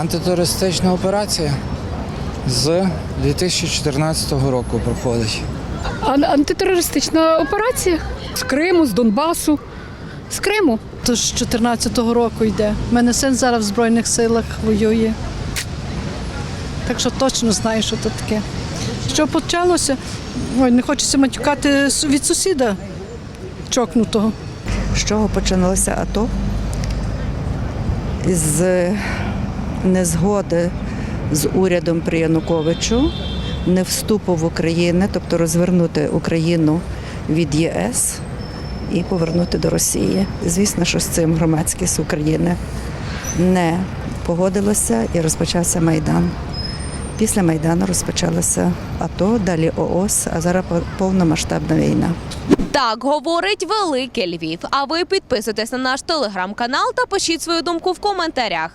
Антитерористична операція з 2014 року проходить. Ан- антитерористична операція з Криму, з Донбасу, з Криму. То з 14-го року йде. У мене син зараз в Збройних силах воює. Так що точно знаю, що це таке. Що почалося? Ой, не хочеться матюкати с- від сусіда чокнутого. З чого починалося АТО? З незгоди з урядом при Януковичу, не вступу в Україну, тобто розвернути Україну від ЄС і повернути до Росії. Звісно, що з цим громадськість України не погодилося і розпочався Майдан. Після Майдану розпочалося АТО, далі ООС, а зараз повномасштабна війна. Так говорить Великий Львів. А ви підписуйтесь на наш телеграм-канал та пишіть свою думку в коментарях.